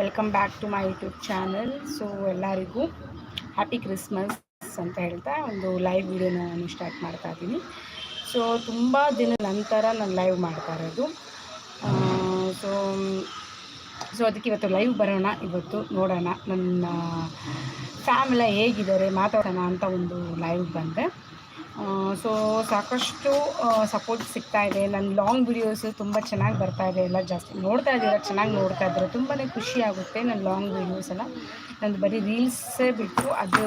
Welcome back to my YouTube channel so ಎಲ್ಲರಿಗೂ happy Christmas ಅಂತ ಹೇಳ್ತಾ ಒಂದು ಲೈವ್ ವಿಡಿಯೋನ ನಾನು ಸ್ಟಾರ್ಟ್ ಮಾಡ್ತಾ ಇದ್ದೀನಿ. ಸೊ ತುಂಬ ದಿನ ನಂತರ ನಾನು ಲೈವ್ ಮಾಡ್ತಾ ಇರೋದು. ಸೊ ಸೊ ಅದಕ್ಕೆ ಇವತ್ತು ಲೈವ್ ಬರೋಣ, ಇವತ್ತು ನೋಡೋಣ ನನ್ನ ಫ್ಯಾಮಿಲ ಹೇಗಿದ್ದಾರೆ, ಮಾತಾಡೋಣ ಅಂತ ಒಂದು ಲೈವ್ ಬಂದೆ. ಸೊ ಸಾಕಷ್ಟು ಸಪೋರ್ಟ್ ಸಿಗ್ತಾ ಇದೆ. ನನ್ನ ಲಾಂಗ್ ವಿಡಿಯೋಸ್ ತುಂಬ ಚೆನ್ನಾಗಿ ಬರ್ತಾ ಇದೆ ಎಲ್ಲ ಜಾಸ್ತಿ. ನೋಡ್ತಾ ಇದ್ದೀರ, ಚೆನ್ನಾಗಿ ನೋಡ್ತಾ ಇದ್ದಾರೆ. ತುಂಬಾ ಖುಷಿ ಆಗುತ್ತೆ ನನ್ನ ಲಾಂಗ್ ವಿಡಿಯೋಸ್ ಎಲ್ಲ. ನಂದು ಬರೀ ರೀಲ್ಸೇ ಬಿಟ್ಟು ಅದು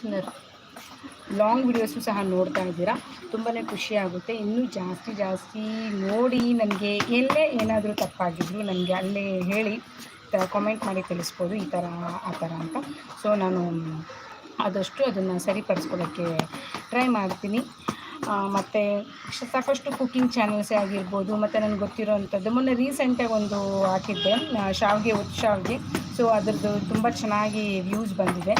ಸುಂದರ ಲಾಂಗ್ ವಿಡಿಯೋಸು ಸಹ ನೋಡ್ತಾ ಇದ್ದೀರಾ. ತುಂಬಾ ಖುಷಿಯಾಗುತ್ತೆ ಇನ್ನೂ ಜಾಸ್ತಿ ಜಾಸ್ತಿ ನೋಡಿ ನನಗೆ ಎಲ್ಲೇ ಏನಾದರೂ ತಪ್ಪಾಗಿದ್ರು ನನಗೆ ಅಲ್ಲೇ ಹೇಳಿ ಕಾಮೆಂಟ್ ಮಾಡಿ ತಿಳಿಸ್ಬೋದು. ಈ ಥರ ಆ ಥರ ಅಂತ. ಸೊ ನಾನು ಆದಷ್ಟು ಅದನ್ನು ಸರಿಪಡಿಸ್ಕೊಳ್ಳೋಕ್ಕೆ ಟ್ರೈ ಮಾಡ್ತೀನಿ. ಮತ್ತು ಸಾಕಷ್ಟು ಕುಕ್ಕಿಂಗ್ ಚಾನಲ್ಸೇ ಆಗಿರ್ಬೋದು, ಮತ್ತು ನನಗೆ ಗೊತ್ತಿರೋವಂಥದ್ದು ಮೊನ್ನೆ ರೀಸೆಂಟಾಗಿ ಒಂದು ಹಾಕಿದ್ದೆ ಶಾವಿಗೆ ಒತ್ತು ಶಾವಿಗೆ. ಸೊ ಅದರದ್ದು ತುಂಬ ಚೆನ್ನಾಗಿ ವ್ಯೂಸ್ ಬಂದಿದೆ.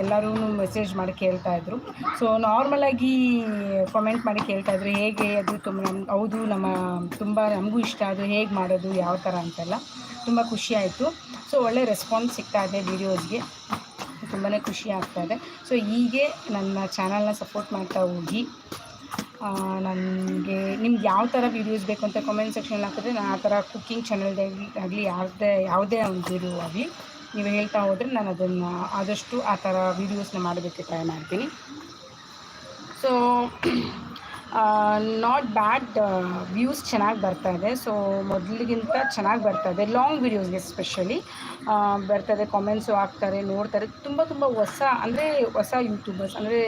ಎಲ್ಲರೂ ಮೆಸೇಜ್ ಮಾಡಿ ಕೇಳ್ತಾಯಿದ್ರು ಸೊ ನಾರ್ಮಲಾಗಿ ಕಮೆಂಟ್ ಮಾಡಿ ಕೇಳ್ತಾಯಿದ್ರು ಹೇಗೆ ಅದು ತುಂಬ ನಮ್ಮ ಹೌದು, ನಮ್ಮ, ತುಂಬ ನಮಗೂ ಇಷ್ಟ, ಅದು ಹೇಗೆ ಮಾಡೋದು, ಯಾವ ಥರ ಅಂತೆಲ್ಲ. ತುಂಬ ಖುಷಿ ಆಯಿತು. ಸೊ ಒಳ್ಳೆ ರೆಸ್ಪಾನ್ಸ್ ಸಿಗ್ತಾ ಇದೆ ವೀಡಿಯೋಸ್ಗೆ ತುಂಬಾ ಖುಷಿ ಆಗ್ತಾ ಇದೆ. ಸೊ ಹೀಗೆ ನನ್ನ ಚಾನಲ್ನ ಸಪೋರ್ಟ್ ಮಾಡ್ತಾ ಹೋಗಿ ನನಗೆ ನಿಮ್ಗೆ ಯಾವ ಥರ ವೀಡಿಯೋಸ್ ಬೇಕು ಅಂತ ಕಾಮೆಂಟ್ ಸೆಕ್ಷನ್ ಹಾಕಿದ್ರೆ ನಾನು ಆ ಥರ ಕುಕ್ಕಿಂಗ್ ಚಾನಲ್ದಾಗಲಿ ಆಗಲಿ, ಯಾವುದೇ ಯಾವುದೇ ಒಂದು ವೀಡಿಯೋ ಆಗಲಿ, ನೀವು ಹೇಳ್ತಾ ಹೋದರೆ ನಾನು ಅದನ್ನು ಆದಷ್ಟು ಆ ಥರ ವೀಡಿಯೋಸ್ನ ಮಾಡೋದಕ್ಕೆ ಟ್ರೈ ಮಾಡ್ತೀನಿ. ಸೊ ನಾಟ್ ಬ್ಯಾಡ್ ವ್ಯೂಸ್ ಚೆನ್ನಾಗಿ ಬರ್ತಾ ಇದೆ. ಸೊ ಮೊದಲಿಗಿಂತ ಚೆನ್ನಾಗಿ ಬರ್ತಾ ಇದೆ. ಲಾಂಗ್ ವೀಡಿಯೋಸ್ಗೆ ಸ್ಪೆಷಲಿ ಇದೆ. ಕಾಮೆಂಟ್ಸು ಹಾಕ್ತಾರೆ, ನೋಡ್ತಾರೆ. ತುಂಬ ತುಂಬ ಹೊಸ, ಅಂದರೆ ಹೊಸ ಯೂಟ್ಯೂಬರ್ಸ್ ಅಂದರೆ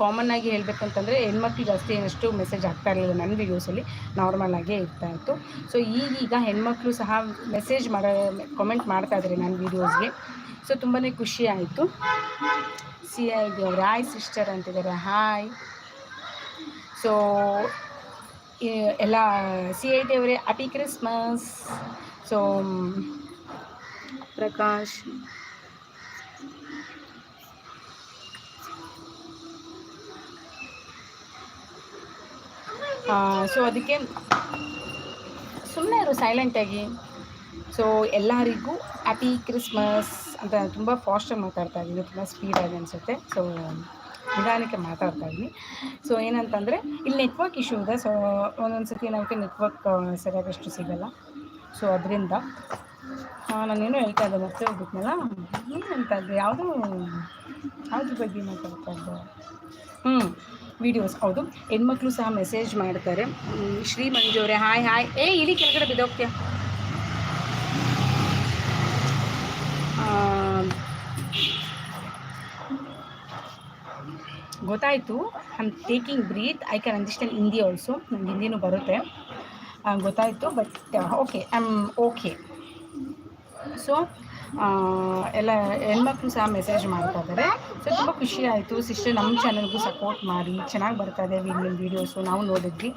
ಕಾಮನ್ ಆಗಿ ಹೇಳಬೇಕಂತಂದರೆ ಹೆಣ್ಮಕ್ಳು ಜಾಸ್ತಿ ಏನಷ್ಟು ಮೆಸೇಜ್ ಆಗ್ತಾ ಇರಲಿಲ್ಲ ನನ್ನ ವೀಡಿಯೋಸಲ್ಲಿ ನಾರ್ಮಲ್ ಆಗೇ ಇರ್ತಾ ಇತ್ತು. ಸೊ ಈಗೀಗ ಹೆಣ್ಮಕ್ಳು ಸಹ ಮೆಸೇಜ್ ಮಾಡೋ ಕಾಮೆಂಟ್ ಮಾಡ್ತಾ ಇದ್ದಾರೆ ನನ್ನ ವೀಡಿಯೋಸ್ಗೆ ಸೊ ತುಂಬಾ ಖುಷಿ ಆಯಿತು. ಸಿ ಐ ದೇವ್ರೆ ಹಾಯ್ ಸಿಸ್ಟರ್ ಅಂತಿದ್ದಾರೆ. ಹಾಯ್ ಸೊ ಎಲ್ಲ ಸಿ ಐ ಟಿ ಅವರೇ happy Christmas so Prakash so ಅದಕ್ಕೆ ಸುಮ್ಮನೆ ಇರು ಸೈಲೆಂಟಾಗಿ ಸೊ ಎಲ್ಲರಿಗೂ ಹ್ಯಾಪಿ ಕ್ರಿಸ್ಮಸ್ ಅಂತ ತುಂಬ ಫಾಸ್ಟಾಗಿ ಮಾತಾಡ್ತಾ ಇದ್ದೀನಿ ತುಂಬ ಸ್ಪೀಡಾಗಿ ಅನಿಸುತ್ತೆ. ಸೊ ನಿಧಾನಕ್ಕೆ ಮಾತಾಡ್ತಾ ಇದ್ವಿ. ಸೊ ಏನಂತಂದರೆ, ಇಲ್ಲಿ ನೆಟ್ವರ್ಕ್ ಇಶ್ಯೂ ಇದೆ. ಸೊ ಒಂದೊಂದು ಸತಿ ನಮಗೆ ನೆಟ್ವರ್ಕ್ ಸರಿಯಾಗಷ್ಟು ಸಿಗೋಲ್ಲ. ಸೊ ಅದರಿಂದ ನಾನೇನು ಹೇಳ್ತಾ ಇದ್ದೆ, ಮತ್ತೆ ಹೋಗಿದ್ನಲ್ಲ ಏನಂತ ಇದ್ದೆ ಯಾವುದೂ ಯಾವುದ್ರ ಬಗ್ಗೆ ಮಾತಾಡ್ತಾ ಇದ್ದೆ? ಹ್ಞೂ ವೀಡಿಯೋಸ್ ಹೌದು. ಹೆಣ್ಮಕ್ಳು ಸಹ ಮೆಸೇಜ್ ಮಾಡ್ತಾರೆ. ಶ್ರೀ ಮಂಜುವರೆ ಹಾಯ್ ಹಾಯ್ ಏ, ಇಲ್ಲಿ ಕೆಳಗಡೆ ಬಿದ್ದೋಗ್ತೀಯ? ಗೊತ್ತಾಯಿತು. I am taking breath I can understand Hindi also ನಂಗೆ ಹಿಂದಿನೂ ಬರುತ್ತೆ. ಗೊತ್ತಾಯಿತು but okay I am okay so ಎಲ್ಲ ಹೆಣ್ಮಕ್ಳು ಸಹ ಮೆಸೇಜ್ ಮಾಡ್ತಾ ಇದ್ದಾರೆ. ಸೊ ತುಂಬ ಖುಷಿ ಆಯಿತು. ಸಿಸ್ಟರ್ ನಮ್ಮ ಚಾನಲ್ಗೂ ಸಪೋರ್ಟ್ ಮಾಡಿ. ಚೆನ್ನಾಗಿ ಬರ್ತಾ ಇದೆ ನಿಮ್ಮ ವೀಡಿಯೋಸು ನಾವು ನೋಡಿದ್ವಿ.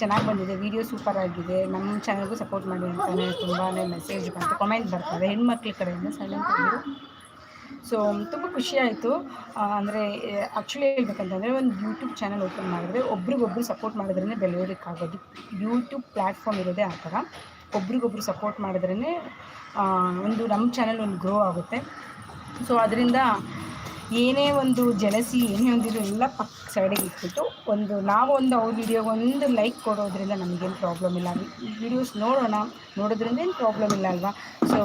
ಚೆನ್ನಾಗಿ ಬಂದಿದೆ. ವೀಡಿಯೋ ಸೂಪರ್ ಆಗಿದೆ. ನಮ್ಮ ಚಾನಲ್ಗೂ ಸಪೋರ್ಟ್ ಮಾಡಿ ಅಂತಲೇ ತುಂಬಾ ಮೆಸೇಜ್ ಬಂತು. ಕಮೆಂಟ್ ಬರ್ತದೆ ಹೆಣ್ಮಕ್ಳ ಕಡೆಯಿಂದ ಸೈಲೆಂಟ್ ಆಗಿರು ಸೊ ತುಂಬ ಖುಷಿ ಆಯಿತು. ಅಂದರೆ ಆ್ಯಕ್ಚುಲಿ ಹೇಳ್ಬೇಕಂತಂದರೆ ಒಂದು ಯೂಟ್ಯೂಬ್ ಚಾನಲ್ ಓಪನ್ ಮಾಡಿದ್ರೆ ಒಬ್ರಿಗೊಬ್ರು ಸಪೋರ್ಟ್ ಮಾಡಿದ್ರೇ ಬೆಳೆಯೋದಕ್ಕಾಗೋದು. ಯೂಟ್ಯೂಬ್ ಪ್ಲ್ಯಾಟ್ಫಾರ್ಮ್ ಇರೋದೇ ಆ ಥರ. ಒಬ್ರಿಗೊಬ್ರು ಸಪೋರ್ಟ್ ಮಾಡಿದ್ರೇ ಒಂದು ನಮ್ಮ ಚಾನಲ್ ಒಂದು ಗ್ರೋ ಆಗುತ್ತೆ. ಸೊ ಅದರಿಂದ ಏನೇ ಒಂದು ಜಲಸಿ ಏನೇ ಒಂದಿದ್ರು ಎಲ್ಲ ಪಕ್ಕ ಸೈಡಿಗೆ ಇಟ್ಬಿಟ್ಟು ಒಂದು, ನಾವು ಒಂದು ಅವ್ರ ವೀಡಿಯೋಗೆ ಒಂದು ಲೈಕ್ ಕೊಡೋದ್ರಿಂದ ನಮಗೇನು ಪ್ರಾಬ್ಲಮ್ ಇಲ್ಲ. ವೀಡಿಯೋಸ್ ನೋಡೋಣ, ನೋಡೋದ್ರಿಂದ ಏನು ಪ್ರಾಬ್ಲಮ್ ಇಲ್ಲ ಅಲ್ವಾ? ಸೊ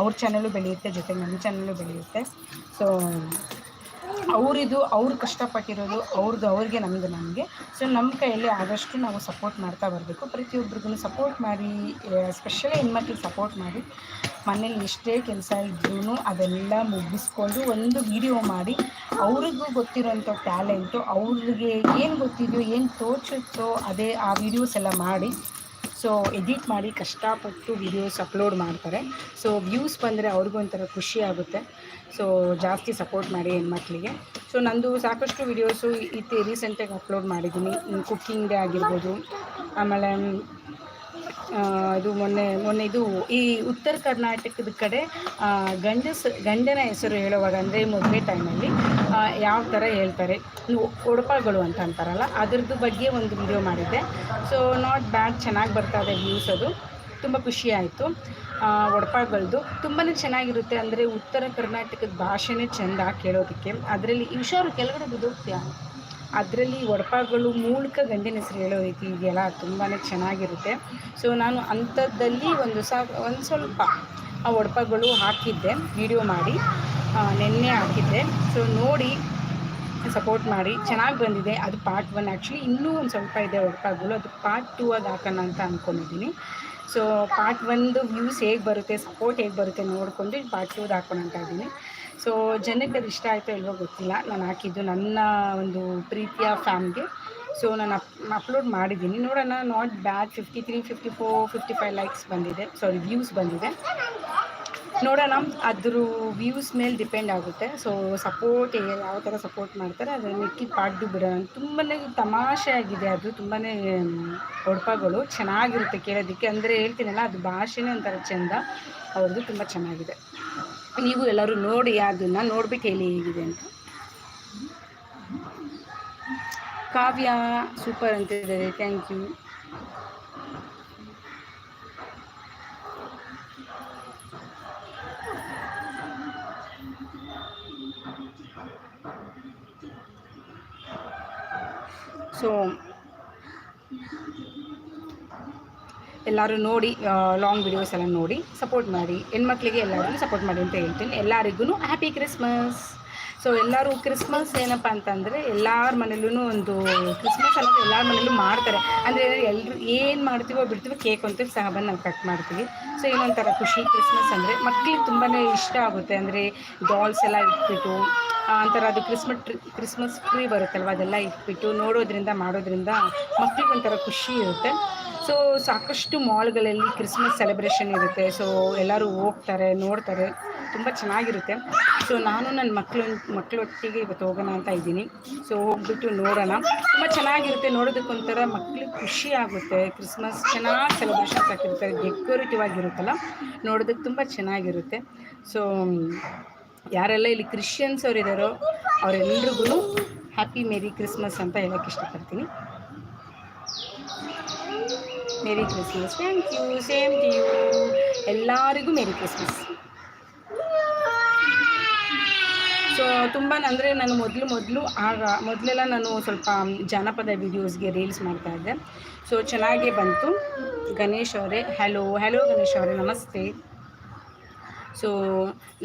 ಅವ್ರ ಚಾನಲ್ಲು ಬೆಳೆಯುತ್ತೆ ಜೊತೆಗೆ ನಮ್ಮ ಚಾನಲ್ಲು ಬೆಳೆಯುತ್ತೆ. ಸೊ ಅವರಿದು, ಅವ್ರು ಕಷ್ಟಪಟ್ಟಿರೋದು ಅವ್ರದ್ದು ಅವ್ರಿಗೆ ನಮ್ಮದು ನಮಗೆ. ಸೊ ನಮ್ಮ ಕೈಯಲ್ಲಿ ಆದಷ್ಟು ನಾವು ಸಪೋರ್ಟ್ ಮಾಡ್ತಾ ಬರಬೇಕು. ಪ್ರತಿಯೊಬ್ಬರಿಗೂ ಸಪೋರ್ಟ್ ಮಾಡಿ ಸ್ಪೆಷಲಿ ಹೆಣ್ಮಕ್ಳಿಗೆ ಸಪೋರ್ಟ್ ಮಾಡಿ, ಮನೇಲಿ ಎಷ್ಟೇ ಕೆಲಸ ಇದ್ರೂ ಅದೆಲ್ಲ ಮುಗಿಸ್ಕೊಂಡು ಒಂದು ವಿಡಿಯೋ ಮಾಡಿ, ಅವ್ರಿಗೂ ಗೊತ್ತಿರೋಂಥ ಟ್ಯಾಲೆಂಟು ಅವ್ರಿಗೆ ಏನು ಗೊತ್ತಿದೆಯೋ, ಏನು ತೋಚುತ್ತೋ ಅದೇ ಆ ವೀಡಿಯೋಸ್ ಎಲ್ಲ ಮಾಡಿ ಸೊ ಎಡಿಟ್ ಮಾಡಿ ಕಷ್ಟಪಟ್ಟು ವಿಡಿಯೋಸ್ ಅಪ್ಲೋಡ್ ಮಾಡ್ತಾರೆ. ಸೊ ವ್ಯೂಸ್ ಬಂದರೆ ಅವ್ರಿಗೂ ಒಂಥರ ಖುಷಿ ಆಗುತ್ತೆ. ಸೊ ಜಾಸ್ತಿ ಸಪೋರ್ಟ್ ಮಾಡಿ ಹೆಣ್ಮಕ್ಳಿಗೆ. ಸೊ ನಂದು ಸಾಕಷ್ಟು ವಿಡಿಯೋಸು ಇತ್ತೆ ರೀಸೆಂಟಾಗಿ ಅಪ್ಲೋಡ್ ಮಾಡಿದ್ದೀನಿ. ಕುಕ್ಕಿಂಗ್ ಆಗಿರ್ಬೋದು. ಆಮೇಲೆ ಇದು ಮೊನ್ನೆ ಮೊನ್ನೆ ಇದು ಈ ಉತ್ತರ ಕರ್ನಾಟಕದ ಕಡೆ ಗಂಡಸ, ಗಂಡನ ಹೆಸರು ಹೇಳುವಾಗ ಅಂದರೆ ಮದುವೆ ಟೈಮಲ್ಲಿ ಯಾವ ಥರ ಹೇಳ್ತಾರೆ. ಒಡಪಗಳು ಅಂತ ಅಂತಾರಲ್ಲ, ಅದರದ್ದು ಬಗ್ಗೆ ಒಂದು ವಿಡಿಯೋ ಮಾಡಿದ್ದೆ. ಸೊ ನಾಟ್ ಬ್ಯಾಡ್ ಚೆನ್ನಾಗಿ ಬರ್ತಾ ಇದೆ ವ್ಯೂಸ್ ಅದು. ತುಂಬ ಖುಷಿ ಆಯಿತು. ತುಂಬಾ ಚೆನ್ನಾಗಿರುತ್ತೆ. ಅಂದರೆ ಉತ್ತರ ಕರ್ನಾಟಕದ ಭಾಷೆನೇ ಚೆಂದ ಕೇಳೋದಕ್ಕೆ. ಅದರಲ್ಲಿ ಹುಷಾರು ಕೆಳಗಡೆ ಬಿದ್ದೋಗ್ತೀಯಾ? ಅದರಲ್ಲಿ ಒಡಪಾಗಳು ಮೂಲಕ ಗಂಡಿನ ಹೆಸರು ಹೇಳೋ ರೀತಿ ಇದೆಯಲ್ಲ ತುಂಬಾ ಚೆನ್ನಾಗಿರುತ್ತೆ. ಸೊ ನಾನು ಅಂಥದ್ದಲ್ಲಿ ಒಂದು ಸಾ, ಒಂದು ಸ್ವಲ್ಪ ಆ ಒಡಪಾಗಳು ಹಾಕಿದ್ದೆ ವಿಡಿಯೋ ಮಾಡಿ ನಿನ್ನೆ ಹಾಕಿದ್ದೆ. ಸೊ ನೋಡಿ ಸಪೋರ್ಟ್ ಮಾಡಿ, ಚೆನ್ನಾಗಿ ಬಂದಿದೆ. ಅದು ಪಾರ್ಟ್ ಒನ್ ಆ್ಯಕ್ಚುಲಿ ಇನ್ನೂ ಒಂದು ಸ್ವಲ್ಪ ಇದೆ ಒಡಪಾಗಳು. ಅದು ಪಾರ್ಟ್ ಟೂ ಅದು ಹಾಕೋಣ ಅಂತ ಅಂದ್ಕೊಂಡಿದ್ದೀನಿ ಸೊ ಪಾರ್ಟ್ ಒಂದು ವ್ಯೂಸ್ ಹೇಗೆ ಬರುತ್ತೆ ಸಪೋರ್ಟ್ ಹೇಗೆ ಬರುತ್ತೆ ನೋಡಿಕೊಂಡು ಪಾರ್ಟ್ ಟೂದು ಹಾಕೋಣ ಅಂತ ಇದ್ದೀನಿ. ಸೊ ಜನಕ್ಕೆ ಅದು ಇಷ್ಟ ಆಯಿತು ಇಲ್ವೋ ಗೊತ್ತಿಲ್ಲ. ನಾನು ಹಾಕಿದ್ದು ನನ್ನ ಒಂದು ಪ್ರೀತಿಯ ಫ್ಯಾಮ್ಗೆ. ಸೊ ನಾನು ಅಪ್, ಅಪ್ಲೋಡ್ ಮಾಡಿದ್ದೀನಿ. ನೋಡೋಣ not bad fifty three fifty four fifty five likes ಬಂದಿದೆ. ಸಾರಿ ವ್ಯೂಸ್ ಬಂದಿದೆ. ನೋಡೋಣ, ಅದ್ರ ವ್ಯೂಸ್ ಮೇಲೆ ಡಿಪೆಂಡ್ ಆಗುತ್ತೆ. ಸೊ ಸಪೋರ್ಟ್ ಯಾವ ಥರ ಸಪೋರ್ಟ್ ಮಾಡ್ತಾರೆ ಅದನ್ನು ಮಿಕ್ಕಿದ ಪಾಡ್ದು ಬಿಡೋಣ. ತುಂಬಾ ತಮಾಷೆ ಆಗಿದೆ ಅದು. ತುಂಬಾ ಒಡಪಗಳು ಚೆನ್ನಾಗಿರುತ್ತೆ ಕೇಳೋದಕ್ಕೆ. ಅಂದರೆ ಹೇಳ್ತೀನಲ್ಲ, ಅದು ಭಾಷೆನೇ ಒಂಥರ ಚೆಂದ. ಅವ್ರದ್ದು ತುಂಬ ಚೆನ್ನಾಗಿದೆ. ನೀವು ಎಲ್ಲರೂ ನೋಡಿ ಅದನ್ನು ನೋಡ್ಬಿಟ್ಟು ಹೇಳಿ ಹೇಗಿದೆ ಅಂತ. ಕಾವ್ಯ ಸೂಪರ್ ಅಂತಿದ್ದಾರೆ ಥ್ಯಾಂಕ್ ಯು ಸೊ ಎಲ್ಲರೂ ನೋಡಿ ಲಾಂಗ್ ವಿಡಿಯೋಸ್ ಎಲ್ಲ ನೋಡಿ ಸಪೋರ್ಟ್ ಮಾಡಿ, ಹೆಣ್ಮಕ್ಳಿಗೆ ಎಲ್ಲರಿಗೂ ಸಪೋರ್ಟ್ ಮಾಡಿ ಅಂತ ಹೇಳ್ತೀನಿ. ಎಲ್ಲರಿಗೂ ಹ್ಯಾಪಿ ಕ್ರಿಸ್ಮಸ್ ಸೊ ಎಲ್ಲರೂ ಕ್ರಿಸ್ಮಸ್ ಏನಪ್ಪ ಅಂತಂದರೆ ಎಲ್ಲರ ಮನೇಲೂ ಒಂದು ಕ್ರಿಸ್ಮಸ್ ಅನ್ನೋದು ಎಲ್ಲರ ಮನೇಲೂ ಮಾಡ್ತಾರೆ. ಅಂದರೆ ಎಲ್ಲರೂ ಏನು ಮಾಡ್ತೀವೋ ಬಿಡ್ತೀವೋ ಕೇಕ್ ಅಂತೀವಿ ಸಹ ಬಂದು ನಾವು ಕಟ್ ಮಾಡ್ತೀವಿ. ಸೊ ಏನೊಂಥರ ಖುಷಿ ಕ್ರಿಸ್ಮಸ್ ಅಂದರೆ ಮಕ್ಳಿಗೆ ತುಂಬಾ ಇಷ್ಟ ಆಗುತ್ತೆ. ಅಂದರೆ ಡಾಲ್ಸ್ ಎಲ್ಲ ಇಟ್ಬಿಟ್ಟು ಒಂಥರ ಅದು ಕ್ರಿಸ್ಮಸ್ ಟ್ರಿ ಕ್ರಿಸ್ಮಸ್ ಟ್ರೀ ಬರುತ್ತಲ್ವ, ಅದೆಲ್ಲ ಇಟ್ಬಿಟ್ಟು ನೋಡೋದ್ರಿಂದ, ಮಾಡೋದ್ರಿಂದ ಮಕ್ಳಿಗೆ ಒಂಥರ ಖುಷಿ ಇರುತ್ತೆ. ಸೊ ಸಾಕಷ್ಟು ಮಾಲ್ಗಳಲ್ಲಿ ಕ್ರಿಸ್ಮಸ್ ಸೆಲೆಬ್ರೇಷನ್ ಇರುತ್ತೆ. ಸೊ ಎಲ್ಲರೂ ಹೋಗ್ತಾರೆ, ನೋಡ್ತಾರೆ. ತುಂಬ ಚೆನ್ನಾಗಿರುತ್ತೆ. ಸೊ ನಾನು ನನ್ನ ಮಕ್ಕಳು ಮಕ್ಕಳೊಟ್ಟಿಗೆ ಇವತ್ತು ಹೋಗೋಣ ಅಂತ ಇದ್ದೀನಿ. ಸೊ ಹೋಗ್ಬಿಟ್ಟು ನೋಡೋಣ. ತುಂಬ ಚೆನ್ನಾಗಿರುತ್ತೆ. ನೋಡೋದಕ್ಕೊಂಥರ ಮಕ್ಳಿಗೆ ಖುಷಿ ಆಗುತ್ತೆ. ಕ್ರಿಸ್ಮಸ್ ಚೆನ್ನಾಗಿ ಸೆಲೆಬ್ರೇಷನ್ಸ್ ಆಗಿರ್ತಾರೆ ಡೆಕೋರೇಟಿವ್ ಆಗಿರುತ್ತಲ್ಲ, ನೋಡೋದಕ್ಕೆ ತುಂಬ ಚೆನ್ನಾಗಿರುತ್ತೆ. ಸೊ ಯಾರೆಲ್ಲ ಇಲ್ಲಿ ಕ್ರಿಶ್ಚಿಯನ್ಸ್ ಅವ್ರು ಇದ್ದಾರೋ ಅವರೆಲ್ರಿಗೂ ಹ್ಯಾಪಿ ಮೇರಿ ಕ್ರಿಸ್ಮಸ್ ಅಂತ ಹೇಳೋಕ್ಕೆ ಇಷ್ಟಪಡ್ತೀನಿ. Merry Christmas thank you same to you ಎಲ್ಲರಿಗೂ ಮೇರಿ ಕ್ರಿಸ್ಮಸ್ ಸೊ ತುಂಬ ಅಂದರೆ ನಾನು ಮೊದಲು ಮೊದಲು ಆಗ ಮೊದಲೆಲ್ಲ ನಾನು ಸ್ವಲ್ಪ ಜಾನಪದ ವೀಡಿಯೋಸ್ಗೆ ರೀಲ್ಸ್ ಮಾಡ್ತಾಯಿದ್ದೆ ಸೊ ಚೆನ್ನಾಗೇ ಬಂತು. ಗಣೇಶ್ ಅವರೇ ಹಲೋ ಹಲೋ ಗಣೇಶ್ ಅವರೇ, ನಮಸ್ತೆ. ಸೊ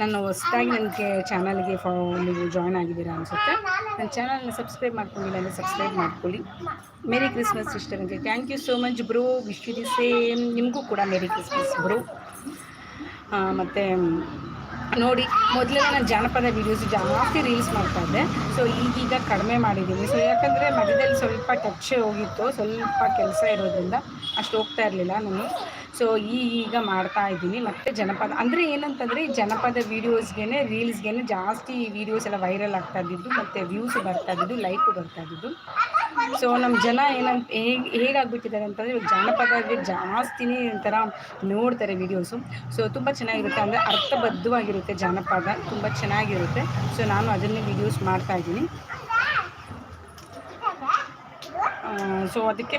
ನಾನು ಹೊಸದಾಗಿ ನನಗೆ ಚಾನಲ್ಗೆ ಫಾ ನೀವು ಜಾಯ್ನ್ ಆಗಿದ್ದೀರಾ ಅನಿಸುತ್ತೆ. ನನ್ನ ಚಾನಲ್ನ ಸಬ್ಸ್ಕ್ರೈಬ್ ಮಾಡ್ಕೊಂಡಿಲ್ಲ ಅಂದರೆ ಸಬ್ಸ್ಕ್ರೈಬ್ ಮಾಡ್ಕೊಳ್ಳಿ. ಮೇರಿ ಕ್ರಿಸ್ಮಸ್ ಸಿಸ್ಟರ್ ಅಂತ thank you so much bro wish you the same ನಿಮಗೂ ಕೂಡ ಮೇರಿ ಕ್ರಿಸ್ಮಸ್ ಬ್ರೋ ಮತ್ತು ನೋಡಿ ಮೊದಲೆಲ್ಲ ನಾನು ಜಾನಪದ ವೀಡಿಯೋಸ್ ಜಾಸ್ತಿ ರೀಲ್ಸ್ ಮಾಡ್ತಾಯಿದ್ದೆ ಸೊ ಈಗೀಗ ಕಡಿಮೆ ಮಾಡಿದ್ದೀನಿ. ಸೊ ಯಾಕಂದರೆ ಮಧ್ಯದಲ್ಲಿ ಸ್ವಲ್ಪ ಟಚ್ ಹೋಗಿತ್ತು. ಸ್ವಲ್ಪ ಕೆಲಸ ಇರೋದ್ರಿಂದ ಅಷ್ಟು ಹೋಗ್ತಾ ಇರಲಿಲ್ಲ ನಾನು. ಸೊ ಈಗ ಮಾಡ್ತಾ ಇದ್ದೀನಿ. ಮತ್ತು ಜನಪದ, ಅಂದರೆ ಏನಂತಂದರೆ ಜನಪದ ವೀಡಿಯೋಸ್ಗೆ ರೀಲ್ಸ್ಗೆ ಜಾಸ್ತಿ ವೀಡಿಯೋಸ್ ಎಲ್ಲ ವೈರಲ್ ಆಗ್ತಾ ಇದ್ದಿದ್ದು, ಮತ್ತು ವ್ಯೂಸ್ ಬರ್ತಾ ಇದ್ದಿದ್ದು ಲೈಕು ಬರ್ತಾ ಇದ್ದಿದ್ದು. ಸೊ ನಮ್ಮ ಜನ ಏನಂತ, ಹೇಗೆ, ಹೇಗಾಗ್ಬಿಟ್ಟಿದ್ದಾರೆ ಅಂತಂದರೆ ಜಾನಪದ ಜಾಸ್ತಿನೇ ಒಂಥರ ನೋಡ್ತಾರೆ ವೀಡಿಯೋಸು ಸೊ ತುಂಬ ಚೆನ್ನಾಗಿರುತ್ತೆ. ಅಂದರೆ ಅರ್ಥಬದ್ಧವಾಗಿರುತ್ತೆ ಜಾನಪದ. ತುಂಬ ಚೆನ್ನಾಗಿರುತ್ತೆ. ಸೊ ನಾನು ಅದನ್ನೇ ವೀಡಿಯೋಸ್ ಮಾಡ್ತಾ ಇದ್ದೀನಿ. ಸೊ ಅದಕ್ಕೆ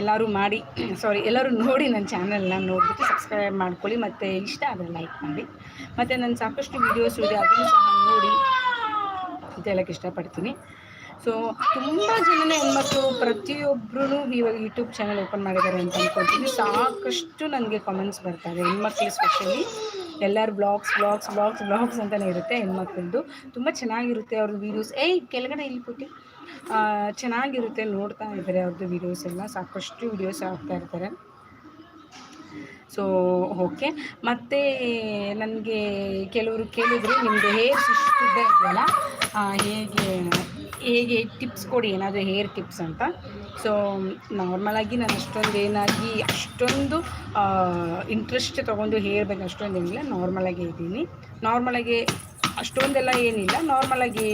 ಎಲ್ಲರೂ ಮಾಡಿ ಸಾರಿ ಎಲ್ಲರೂ ನೋಡಿ ನನ್ನ ಚಾನಲ್ನ ನೋಡಿಬಿಟ್ಟು ಸಬ್ಸ್ಕ್ರೈಬ್ ಮಾಡ್ಕೊಳ್ಳಿ ಮತ್ತು ಇಷ್ಟ ಆದರೆ ಲೈಕ್ ಮಾಡಿ. ಮತ್ತು ನನ್ನ ಸಾಕಷ್ಟು ವೀಡಿಯೋಸ್ ಇದೆ, ಅದನ್ನು ಸಹ ನೋಡಿ ಅಂತ ಹೇಳೋಕ್ಕೆ ಇಷ್ಟಪಡ್ತೀನಿ. ಸೊ ತುಂಬ ಜನ ಹೆಣ್ಮಕ್ಳು ಪ್ರತಿಯೊಬ್ಬರೂ ಇವಾಗ ಯೂಟ್ಯೂಬ್ ಚಾನಲ್ ಓಪನ್ ಮಾಡಿದ್ದಾರೆ ಅಂತ ಅಂದ್ಕೊಳ್ತೀನಿ ಸಾಕಷ್ಟು ನನಗೆ ಕಾಮೆಂಟ್ಸ್ ಬರ್ತಾರೆ ಹೆಣ್ಮಕ್ಳು ಸ್ಪೆಷಲಿ ಎಲ್ಲರ ಬ್ಲಾಗ್ಸ್ ಬ್ಲಾಗ್ಸ್ ಬ್ಲಾಗ್ಸ್ ಬ್ಲಾಗ್ಸ್ ಅಂತಲೇ ಇರುತ್ತೆ ಹೆಣ್ಮಕ್ಳದ್ದು. ತುಂಬ ಚೆನ್ನಾಗಿರುತ್ತೆ ಅವ್ರದ್ದು ವೀಡಿಯೋಸ್ ಏಯ್, ಕೆಳಗಡೆ ಇಲ್ಲಿ ಕೊಟ್ಟು ಚೆನ್ನಾಗಿರುತ್ತೆ ನೋಡ್ತಾ ಇದ್ದಾರೆ ಅವ್ರದ್ದು ವೀಡಿಯೋಸ್ ಎಲ್ಲ. ಸಾಕಷ್ಟು ವೀಡಿಯೋಸ್ ಹಾಕ್ತಾ ಇರ್ತಾರೆ. ಸೊ ಓಕೆ ಮತ್ತು ನನಗೆ ಕೆಲವರು ಕೇಳಿದ್ರು ನಿಮ್ಮದು ಹೇರ್ ಇಷ್ಟಿದ್ದ ಇದೆಯಲ್ಲ ಹೇಗೆ ಹೇಗೆ ಟಿಪ್ಸ್ ಕೊಡಿ, ಏನಾದರೂ ಹೇರ್ ಟಿಪ್ಸ್ ಅಂತ. ಸೊ ನಾರ್ಮಲಾಗಿ ನಾನು ಅಷ್ಟೊಂದು ಏನಾಗಿ, ಅಷ್ಟೊಂದು ಇಂಟ್ರೆಸ್ಟ್ ತೊಗೊಂಡು ಹೇರ್ ಬಗ್ಗೆ ಅಷ್ಟೊಂದು ಏನಿಲ್ಲ. ನಾರ್ಮಲಾಗೇ ಇದ್ದೀನಿ. ನಾರ್ಮಲಾಗಿ ಅಷ್ಟೊಂದೆಲ್ಲ ಏನಿಲ್ಲ. ನಾರ್ಮಲಾಗಿ